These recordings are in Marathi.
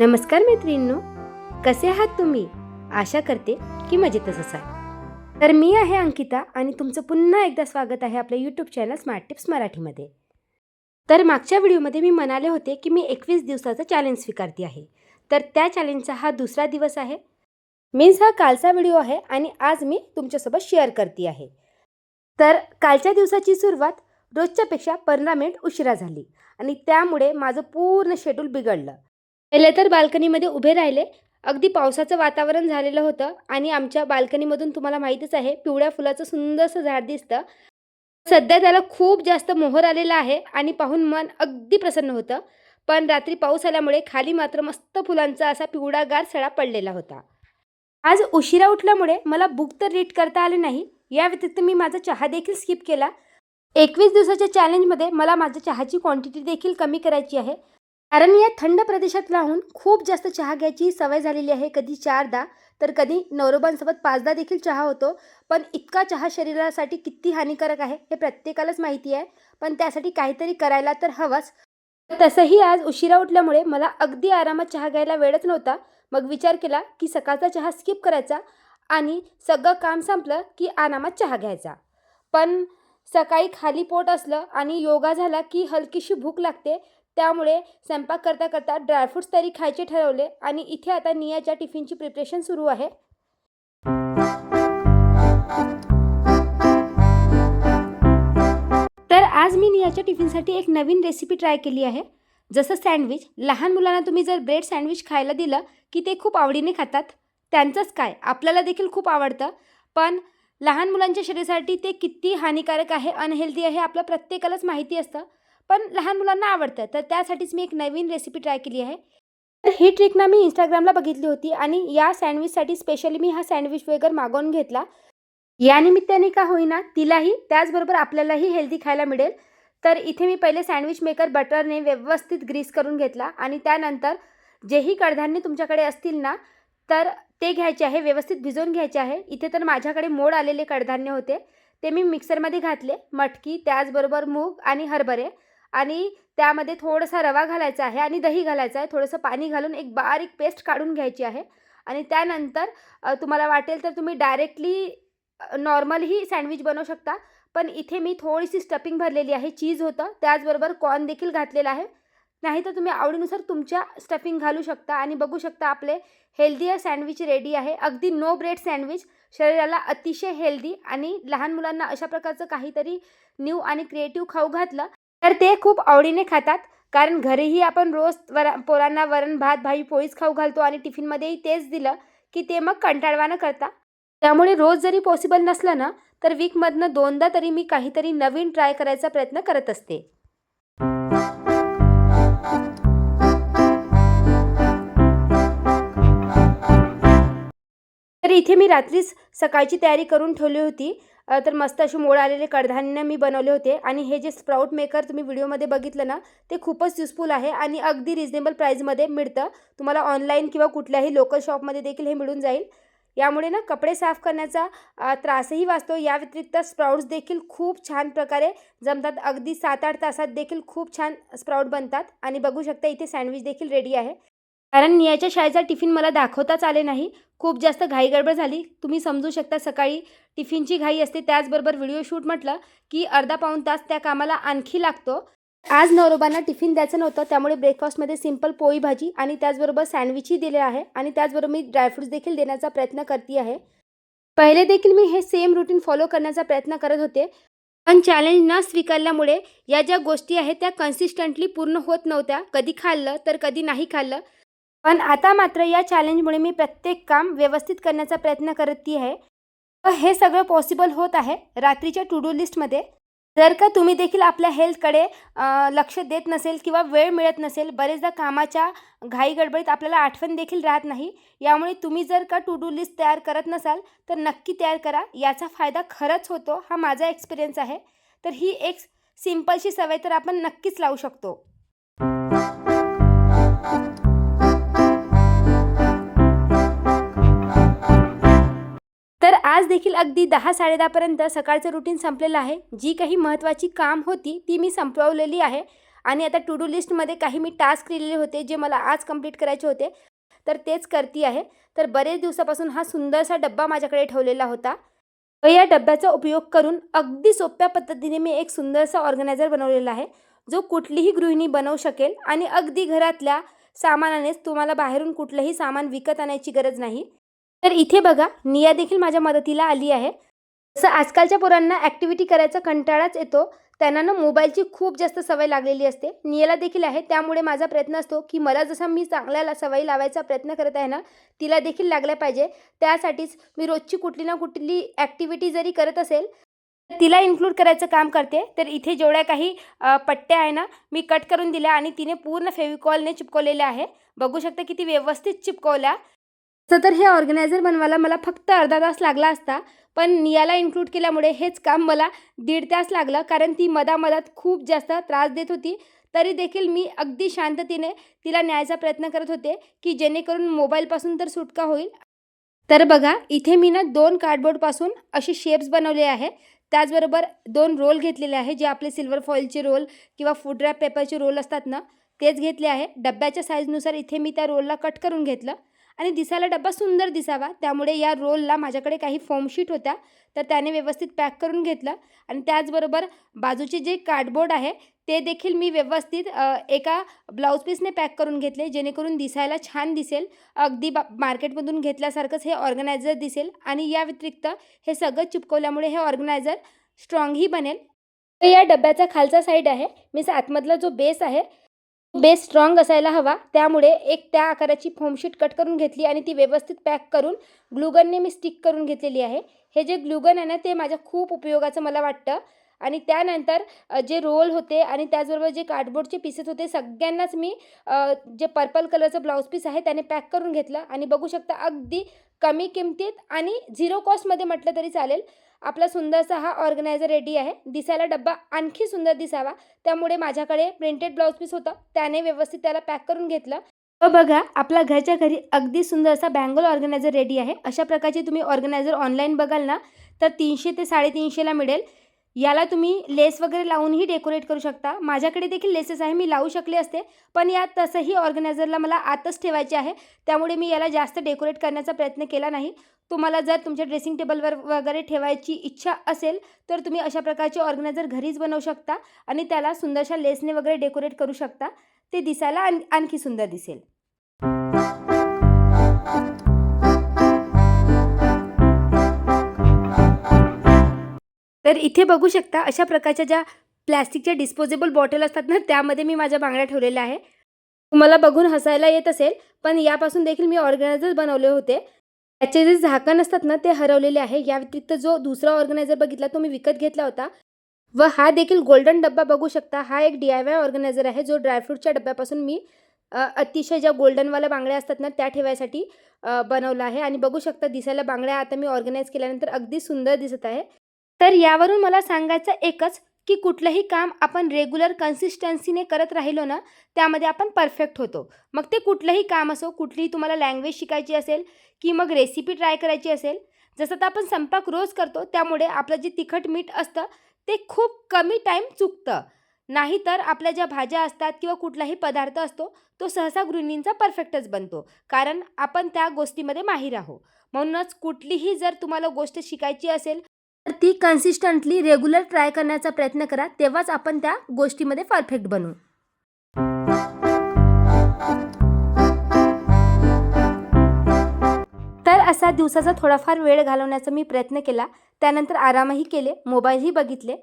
नमस्कार मैत्रिणींनो कसे आहात तुम्ही? आशा करते की मजेतच असाल तर मी आहे अंकिता आणि तुमचं पुन्हा एकदा स्वागत आहे आपल्या यूट्यूब चॅनल स्मार्ट टिप्स मराठीमध्ये. तर मागच्या व्हिडिओमध्ये मी म्हणाले होते की मी एकवीस दिवसाचं चॅलेंज स्वीकारते आहे. तर त्या चॅलेंजचा हा दुसरा दिवस आहे. मीन्स हा कालचा व्हिडिओ आहे आणि आज मी तुमच्यासोबत शेअर करते आहे. तर कालच्या दिवसाची सुरुवात रोजच्यापेक्षा पंधरा मिनिट उशिरा झाली आणि त्यामुळे माझं पूर्ण शेड्यूल बिघडलं. पहिले तर बाल्कनीमध्ये उभे राहिले. अगदी पावसाचं वातावरण झालेलं होतं आणि आमच्या बाल्कनीमधून तुम्हाला माहीतच आहे पिवळ्या फुलाचं सुंदरसं झाड दिसतं. सध्या त्याला खूप जास्त मोहर आलेला आहे आणि पाहून मन अगदी प्रसन्न होतं. पण रात्री पाऊस आल्यामुळे खाली मात्र मस्त फुलांचा असा पिवळागार सडा पडलेला होता. आज उशिरा उठल्यामुळे मला बुक तर रीड करता आले नाही. या व्यतिरिक्त मी माझा चहा देखील स्किप केला. एकवीस दिवसाच्या चॅलेंजमध्ये मला माझ्या चहाची क्वांटिटी देखील कमी करायची आहे. कारण या थंड प्रदेशात राहून खूप जास्त चहा घ्यायची सवय झालेली आहे. कधी चारदा तर कधी नवरोबांसोबत पाचदा देखील चहा होतो. पण इतका चहा शरीरासाठी किती हानिकारक आहे हे प्रत्येकालाच माहिती आहे. पण त्यासाठी काहीतरी करायला तर हवंच. तसंही आज उशिरा उठल्यामुळे मला अगदी आरामात चहा घ्यायला वेळच नव्हता. मग विचार केला की सकाळचा चहा स्किप करायचा आणि सगळं काम संपलं की आरामात चहा घ्यायचा. पण सकाळी खाली पोट असलं आणि योगा झाला की हलकीशी भूक लागते त्यामुळे स्वयंपाक करता करता ड्रायफ्रूट्स तरी खायचे ठरवले आणि इथे आता नियाच्या टिफिनची प्रिपरेशन सुरू आहे. तर आज मी नियाच्या टिफिनसाठी एक नवीन रेसिपी ट्राय केली आहे. जसं सँडविच लहान मुलांना तुम्ही जर ब्रेड सँडविच खायला दिलं की ते खूप आवडीने खातात. त्यांचंच काय? आपल्याला देखील खूप आवडतं. पण लहान मुलांच्या शरीरासाठी ते किती हानिकारक आहे अनहेल्दी आहे आपलं प्रत्येकालाच माहिती असतं. पण लहान मुलांना आवडतं. तर त्यासाठीच मी एक नवीन रेसिपी ट्राय केली आहे. तर ही ट्रिक ना मी इंस्टाग्रामला बघितली होती आणि या सँडविचसाठी स्पेशली मी हा सँडविच वेगर मागवून घेतला. या निमित्ताने का होईना तिलाही त्याचबरोबर आपल्यालाही हेल्दी खायला मिळेल. तर इथे मी पहिले सँडविच मेकर बटरने व्यवस्थित ग्रीस करून घेतला आणि त्यानंतर जेही कडधान्य तुमच्याकडे असतील ना तर ते घ्यायचे आहे व्यवस्थित भिजवून घ्यायचे आहे. इथे तर माझ्याकडे मोड आलेले कडधान्य होते. ते मी मिक्सरमध्ये घातले मटकी त्याचबरोबर मूग आणि हरभरे. आणि त्यामध्ये थोडासा रवा घालायचा आहे आणि दही घालायचं आहे. थोडंसं पाणी घालून एक बारीक पेस्ट काढून घ्यायची आहे. आणि त्यानंतर तुम्हाला वाटेल तर तुम्ही डायरेक्टली नॉर्मलही सँडविच बनवू शकता. पण इथे मी थोडीशी स्टफिंग भरलेली आहे. चीज होतं. त्याचबरोबर कॉर्न देखील घातलेला आहे. नाही तर तुम्ही आवडीनुसार तुमच्या स्टफिंग घालू शकता आणि बघू शकता आपले हेल्दी सँडविच रेडी आहे. अगदी नो ब्रेड सँडविच. शरीराला अतिशय हेल्दी आणि लहान मुलांना अशा प्रकारचं काहीतरी न्यू आणि क्रिएटिव्ह खाऊ घातलं तर ते खूप आवडीने खातात. कारण घरीही आपण रोज वरा पोरांना वरण भात भाई पोळीच खाऊ घालतो आणि टिफिनमध्येही तेच दिलं की ते मग कंटाळवानं करता. त्यामुळे रोज जरी पॉसिबल नसलं ना तर वीकमधनं दोनदा तरी मी काहीतरी नवीन ट्राय करायचा प्रयत्न करत असते. तर इथे मी रात्रीच सकाळची तयारी करून ठेवली होती. तर मस्त अशी मोड आलेले कडधान्य मी बनवले होते. आणि हे जे स्प्राऊट मेकर तुम्ही व्हिडिओमध्ये बघितलं ना ते खूपच युजफुल आहे आणि अगदी रिजनेबल प्राईजमध्ये मिळतं. तुम्हाला ऑनलाईन किंवा कुठल्याही लोकल शॉपमध्ये देखील हे मिळून जाईल. यामुळे ना कपडे साफ करण्याचा त्रासही वाचतो. या व्यतिरिक्त स्प्राउट्स देखील खूप छान प्रकारे जमतात. अगदी सात आठ तासात देखील खूप छान स्प्राउट बनतात. आणि बघू शकता इथे सँडविच देखील रेडी आहे. कारण नियाच्या शाळेचा टिफिन मला दाखवताच आले नाही. खूप जास्त घाई गडबड झाली. तुम्ही समजू शकता सकाळी टिफिनची घाई असते. त्याचबरोबर व्हिडिओ शूट म्हटलं की अर्धा पाऊण तास त्या कामाला आणखी लागतो. आज नवरोबांना टिफिन द्यायचं नव्हतं. त्यामुळे ब्रेकफास्टमध्ये सिंपल पोळी भाजी आणि त्याचबरोबर सँडविचही दिले आहे आणि त्याचबरोबर मी ड्रायफ्रुट्स देखील देण्याचा प्रयत्न करते आहे. पहिले देखील मी हे सेम रुटीन फॉलो करण्याचा प्रयत्न करत होते. पण चॅलेंज न स्वीकारल्यामुळे या ज्या गोष्टी आहेत त्या कन्सिस्टंटली पूर्ण होत नव्हत्या. कधी खाल्लं तर कधी नाही खाल्लं. पण आता मात्र या चॅलेंजमुळे मी प्रत्येक काम व्यवस्थित करण्याचा प्रयत्न करते आहे. व हे सगळं पॉसिबल होत आहे रात्रीच्या टू डू लिस्टमध्ये जर का तुम्ही देखील आपल्या हेल्थकडे लक्ष देत नसेल किंवा वेळ मिळत नसेल बरेचदा कामाच्या घाई गडबडीत आपल्याला आठवण देखील राहत नाही. यामुळे तुम्ही जर का टू डू लिस्ट तयार करत नसाल तर नक्की तयार करा. याचा फायदा खरंच होतो हा माझा एक्सपिरियन्स आहे. तर ही एक सिंपलशी सवय तर आपण नक्कीच लावू शकतो. आज देखील अगदी दहा साडेदहापर्यंत सकाळचं रुटीन संपलेलं आहे. जी काही महत्त्वाची काम होती ती मी संपवलेली आहे. आणि आता टू डू लिस्टमध्ये काही मी टास्क लिहिलेले होते जे मला आज कंप्लीट करायचे होते तर तेच करती आहे. तर बरेच दिवसापासून हा सुंदरसा डब्बा माझ्याकडे ठेवलेला होता. व या डब्याचा उपयोग करून अगदी सोप्या पद्धतीने मी एक सुंदरसा ऑर्गनायझर बनवलेला आहे जो कुठलीही गृहिणी बनवू शकेल आणि अगदी घरातल्या सामानानेच तुम्हाला बाहेरून कुठलंही सामान विकत आणायची गरज नाही. तर इथे बघा निया देखील माझ्या मदतीला आली आहे. जसं आजकालच्या पोरांना ॲक्टिव्हिटी करायचा कंटाळाच येतो. त्यांना ना मोबाईलची खूप जास्त सवय लागलेली असते. नियाला देखील आहे त्यामुळे माझा प्रयत्न असतो की मला जसा मी चांगल्याला सवयी लावायचा प्रयत्न करत आहे ना तिला देखील लागल्या पाहिजे. त्यासाठीच मी रोजची कुठली ना कुठली ॲक्टिव्हिटी जरी करत असेल तर तिला इन्क्लूड करायचं काम करते. तर इथे जेवढ्या काही पट्ट्या आहे ना मी कट करून दिल्या आणि तिने पूर्ण फेविकॉलने चिपकवलेल्या आहे. बघू शकता किती व्यवस्थित चिपकवल्या. तर हे ऑर्गनायझर बनवायला मला फक्त अर्धा तास लागला असता पण नियाला इन्क्लूड केल्यामुळे हेच काम मला दीड तास लागलं कारण ती मधामधात खूप जास्त त्रास देत होती. तरी देखील मी अगदी शांततेने तिला न्यायचा प्रयत्न करत होते की जेणेकरून मोबाईलपासून तर सुटका होईल. तर बघा इथे मी ना दोन कार्डबोर्डपासून असे शेप्स बनवले आहे. त्याचबरोबर दोन रोल घेतलेले आहे जे आपले सिल्वर फॉईलचे रोल किंवा फूड रॅप पेपरचे रोल असतात ना तेच घेतले आहे. डब्याच्या साईजनुसार इथे मी त्या रोलला कट करून घेतलं. आणि दिसायला डब्बा सुंदर दिसावा. त्यामुळे या रोलला माझ्याकडे काही फॉर्मशीट होत्या. तर त्याने व्यवस्थित पॅक करून घेतलं. आणि त्याचबरोबर बाजूचे जे कार्डबोर्ड आहे ते देखील मी व्यवस्थित एका ब्लाऊज पीसने पॅक करून घेतले जेणेकरून दिसायला छान दिसेल. अगदी बा मार्केटमधून घेतल्यासारखंच हे ऑर्गनायझर दिसेल. आणि या व्यतिरिक्त हे सगळं चिपकवल्यामुळे हे ऑर्गनायझर स्ट्रॉंगही बनेल. तर या डब्याचा खालचा साईड आहे. मीन्स आतमधला जो बेस आहे बेस स्ट्रॉंग असायला हवा. त्यामुळे एक त्या आकाराची फोमशीट कट करून घेतली आणि ती व्यवस्थित पॅक करून ग्लुगनने मी स्टिक करून घेतलेली आहे. हे जे ग्लुगन आहे ना ते माझ्या खूप उपयोगाचं मला वाटतं. आणि त्यानंतर जे रोल होते आणि त्याचबरोबर जे कार्डबोर्डचे पीसेस होते सगळ्यांनाच मी जे पर्पल कलरचं ब्लाऊज पीस आहे त्याने पॅक करून घेतलं. आणि बघू शकता अगदी कमी किमतीत आणि झिरो कॉस्टमध्ये म्हटलं तरी चालेल. आपला सुंदरसा हा ऑर्गनायझर रेडी आहे. दिसायला डब्बा आणखी सुंदर दिसावा. त्यामुळे माझ्याकडे प्रिंटेड ब्लाऊज पीस होतं. त्याने व्यवस्थित त्याला पॅक करून घेतलं. व बघा आपला घरच्या घरी अगदी सुंदर असा बँगल ऑर्गनायझर रेडी आहे. अशा प्रकारचे तुम्ही ऑर्गनायझर ऑनलाईन बघाल ना तर तीनशे ते साडेतीनशेला मिळेल. याला तुम्ही लेस वगैरे लावूनही डेकोरेट करू शकता. माझ्याकडे देखील लेसेस आहे. मी लावू शकले असते. पण यात तसंही ऑर्गनायझरला मला आतच ठेवायचे आहे. त्यामुळे मी याला जास्त डेकोरेट करण्याचा प्रयत्न केला नाही. तुम्हाला जर तुमच्या ड्रेसिंग टेबलवर वगैरे ठेवायची इच्छा असेल तर तुम्ही अशा प्रकारचे ऑर्गनायझर घरीच बनवू शकता आणि त्याला सुंदरशा लेसने वगैरे डेकोरेट करू शकता. ते दिसायला आण आणखी सुंदर दिसेल. तर इथे बघू शकता अशा प्रकारच्या ज्या प्लॅस्टिकच्या डिस्पोजेबल बॉटल असतात ना त्यामध्ये मी माझ्या बांगड्या ठेवलेल्या आहे. तुम्हाला बघून हसायला येत असेल पण यापासून देखील मी ऑर्गनायझर बनवले होते. त्याचे जे झाकण असतात ना ते हरवलेले आहे. या व्यतिरिक्त जो दुसरा ऑर्गनायझर बघितला तो मी विकत घेतला होता. व हा देखील गोल्डन डब्बा बघू शकता. हा एक डी आय वाय ऑर्गनायझर आहे जो ड्रायफ्रूटच्या डब्यापासून मी अतिशय ज्या गोल्डनवाल्या बांगड्या असतात ना त्या ठेवायसाठी बनवला आहे. आणि बघू शकता दिसायला बांगड्या आता मी ऑर्गनाईज केल्यानंतर अगदी सुंदर दिसत आहे. तर यावरून मला सांगायचं एकच की कुठलंही काम आपण रेग्युलर कन्सिस्टन्सीने करत राहिलो ना त्यामध्ये आपण परफेक्ट होतो. मग ते कुठलंही काम असो कुठलीही तुम्हाला लँग्वेज शिकायची असेल की मग रेसिपी ट्राय करायची असेल. जसं तर आपण स्वयंपाक रोज करतो त्यामुळे आपलं जे तिखट मीठ असतं ते खूप कमी टाईम चुकतं. नाहीतर आपल्या ज्या भाज्या असतात किंवा कुठलाही पदार्थ असतो तो सहसा गृहिणींचा परफेक्टच बनतो. कारण आपण त्या गोष्टीमध्ये माहीर आहो म्हणूनच कुठलीही जर तुम्हाला गोष्ट शिकायची असेल तर ती कन्सिस्टंटली रेग्युलर ट्राय करण्याचा प्रयत्न करा तेव्हाच आपण त्या गोष्टीमध्ये परफेक्ट बनू. तर असा दिवसाचा थोडाफार वेळ घालवण्याचा मी प्रयत्न केला. त्यानंतर आरामही केले मोबाईलही बघितले.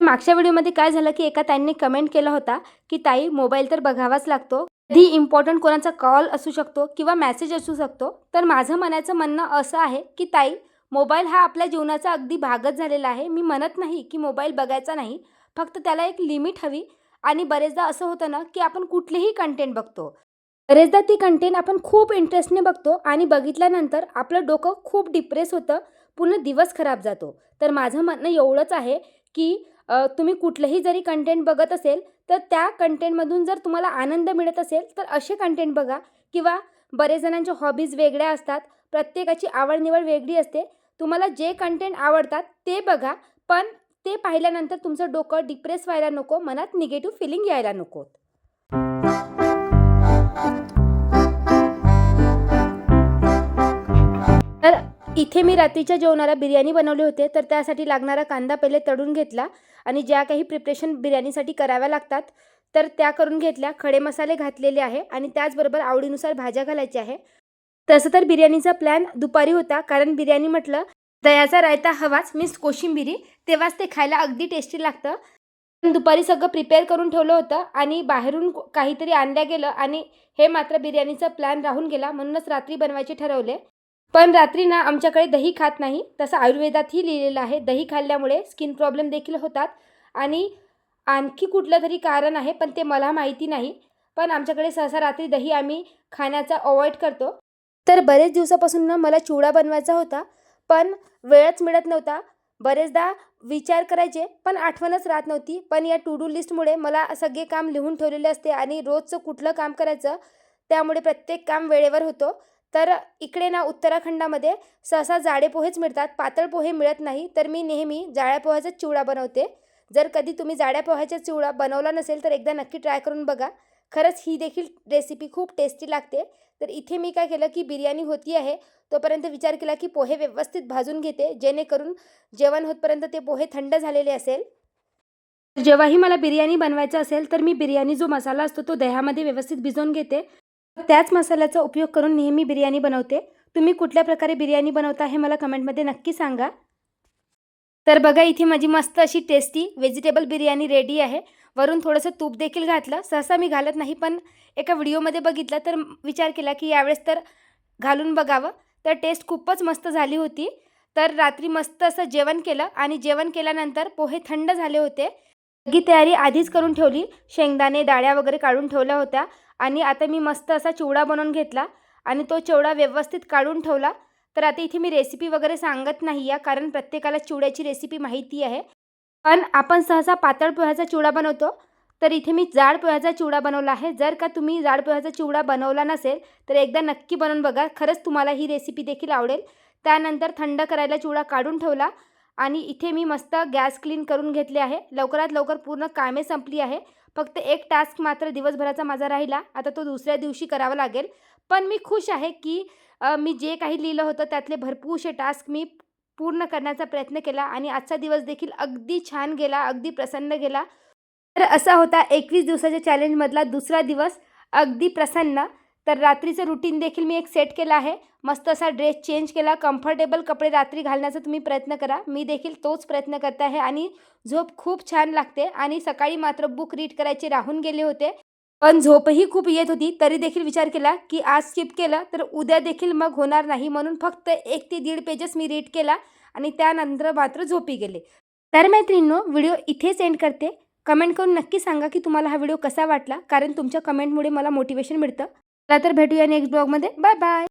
मागच्या व्हिडिओमध्ये काय झालं की एका ताईंनी कमेंट केला होता की ताई मोबाईल तर बघावाच लागतो. कधी इम्पॉर्टंट कोणाचा कॉल असू शकतो किंवा मेसेज असू शकतो. तर माझं म्हणायचं म्हणणं असं आहे की ताई मोबाईल हा आपल्या जीवनाचा अगदी भागच झालेला आहे. मी म्हणत नाही की मोबाईल बघायचा नाही. फक्त त्याला एक लिमिट हवी. आणि बरेचदा असं होतं ना की आपण कुठलेही कंटेंट बघतो. बरेचदा ती कंटेंट आपण खूप इंटरेस्टने बघतो आणि बघितल्यानंतर आपलं डोकं खूप डिप्रेस होतं. पूर्ण दिवस खराब जातो. तर माझं म्हणणं एवढंच आहे की तुम्ही कुठलंही जरी कंटेंट बघत असेल तर त्या कंटेंटमधून जर तुम्हाला आनंद मिळत असेल तर असे कंटेंट बघा. किंवा बरेच जणांच्या हॉबीज वेगळ्या असतात. प्रत्येकाची आवडनिवड वेगळी असते. तुम्हाला जे कंटेंट आवडतात ते बघा. पण ते पाहिल्यानंतर तुमचं डोकं डिप्रेस व्हायला नको. मनात निगेटिव्ह फिलिंग यायला नको. तर इथे मी रात्रीच्या जेवणाला बिर्याणी बनवले होते तर त्यासाठी लागणारा कांदा पहिले तळून घेतला आणि ज्या काही प्रिपरेशन बिर्याणीसाठी कराव्या लागतात तर त्या करून घेतल्या. खडे मसाले घातलेले आहे आणि त्याचबरोबर आवडीनुसार भाज्या घालायच्या आहे. तसं तर बिर्याणीचा प्लॅन दुपारी होता कारण बिर्याणी म्हटलं दयाचा रायता हवाच मीन्स कोशिंबिरी तेव्हाच ते खायला अगदी टेस्टी लागतं. दुपारी सगळं प्रिपेअर करून ठेवलं होतं आणि बाहेरून काहीतरी आणलं गेलं आणि हे मात्र बिर्याणीचा प्लॅन राहून गेला. म्हणूनच रात्री बनवायचे ठरवले. पण रात्री ना आमच्याकडे दही खात नाही. तसं आयुर्वेदातही लिहिलेलं आहे. दही खाल्ल्यामुळे स्किन प्रॉब्लेम देखील होतात. आणि आणखी कुठलं तरी कारण आहे पण ते मला माहिती नाही. पण आमच्याकडे सहसा रात्री दही आम्ही खाण्याचा अवॉइड करतो. तर बरेच दिवसापासून ना मला चिवडा बनवायचा होता. पण वेळच मिळत नव्हता. बरेचदा विचार करायचे पण आठवणच राहत नव्हती. पण या टू डू लिस्टमुळे मला सगळे काम लिहून ठेवलेले असते आणि रोजचं कुठलं काम करायचं त्यामुळे प्रत्येक काम वेळेवर होतो. तर इकडे ना उत्तराखंडामध्ये सहसा जाडे पोहेच मिळतात पातळ पोहे मिळत नाही तर मी नेहमी जाळ्या पोह्याचा चिवडा बनवते. जर कधी तुम्ही जाड्या पोह्याचा चिवडा बनवला नसेल तर एकदा नक्की ट्राय करून बघा. खरंच ही देखील रेसिपी खूप टेस्टी लागते. तर इथे मी काय केलं की बिर्याणी होती आहे तोपर्यंत विचार केला की पोहे व्यवस्थित भाजून घेते जेणेकरून जेवण होतपर्यंत ते पोहे थंड झालेले असेल. जेव्हाही मला बिर्याणी बनवायचं असेल तर मी बिर्याणी जो मसाला असतो तो दह्यामध्ये व्यवस्थित भिजवून घेते. त्याच मसाल्याचा उपयोग करून नेहमी बिर्याणी बनवते. तुम्ही कुठल्या प्रकारे बिर्याणी बनवता हे मला कमेंटमध्ये नक्की सांगा. तर बघा इथे माझी मस्त अशी टेस्टी व्हेजिटेबल बिर्याणी रेडी आहे. वरून थोडंसं तूप देखील घातलं. सहसा मी घालत नाही पण एका व्हिडिओमध्ये बघितलं तर विचार केला की यावेळेस तर घालून बघावं. तर टेस्ट खूपच मस्त झाली होती. तर रात्री मस्त असं जेवण केलं आणि जेवण केल्यानंतर पोहे थंड झाले होते. सगळी तयारी आधीच करून ठेवली. शेंगदाणे डाळ्या वगैरे काढून ठेवल्या होत्या आणि आता मी मस्त असा चिवडा बनवून घेतला आणि तो चिवडा व्यवस्थित काढून ठेवला. तर आता इथे मी रेसिपी वगैरे सांगत नाही आहे कारण प्रत्येकाला चिवड्याची रेसिपी माहिती आहे. पण आपण सहसा पातळ पोह्याचा चिवडा बनवतो. तर इथे मी जाड पोह्याचा चिवडा बनवला आहे. जर का तुम्ही जाड पोह्याचा चिवडा बनवला नसेल तर एकदा नक्की बनवून बघा. खरंच तुम्हाला ही रेसिपी देखील आवडेल. त्यानंतर थंड करायला चिवडा काढून ठेवला. आणि इथे मी मस्त गॅस क्लीन करून घेतले आहे. लवकरात लवकर पूर्ण कामे संपली आहे. फक्त एक टास्क मात्र दिवसभराचा माझा राहिला. आता तो दुसऱ्या दिवशी करावा लागेल. पण मी खुश आहे की मी जे काही लिहिलं होतं त्यातले भरपूरसे टास्क मी पूर्ण करण्याचा प्रयत्न केला आणि आजचा दिवस देखील अगदी छान गेला अगदी प्रसन्न गेला. तर असा होता एकवीस दिवसाच्या चॅलेंजमधला दुसरा दिवस अगदी प्रसन्न. तर रात्रीचं रुटीन देखील मी एक सेट केला आहे. मस्त असा ड्रेस चेंज केला कम्फर्टेबल कपडे रात्री घालण्याचा तुम्ही प्रयत्न करा. मी देखील तोच प्रयत्न करत आहे आणि झोप खूप छान लागते आणि सकाळी मात्र बुक रीड करायचे राहून गेले होते. पण झोपही खूप येत होती तरी देखील विचार केला की आज स्किप केलं तर उद्या देखील मग होणार नाही म्हणून फक्त एक ते दीड पेजेस मी रीड केला आणि त्यानंतर मात्र झोपी गेले. तर मैत्रिणींनो व्हिडिओ इथेच एंड करते. कमेंट करून नक्की सांगा की तुम्हाला हा व्हिडिओ कसा वाटला? कारण तुमच्या कमेंटमुळे मला मोटिवेशन मिळतं. चला तर भेटूया नेक्स्ट ब्लॉगमध्ये बाय बाय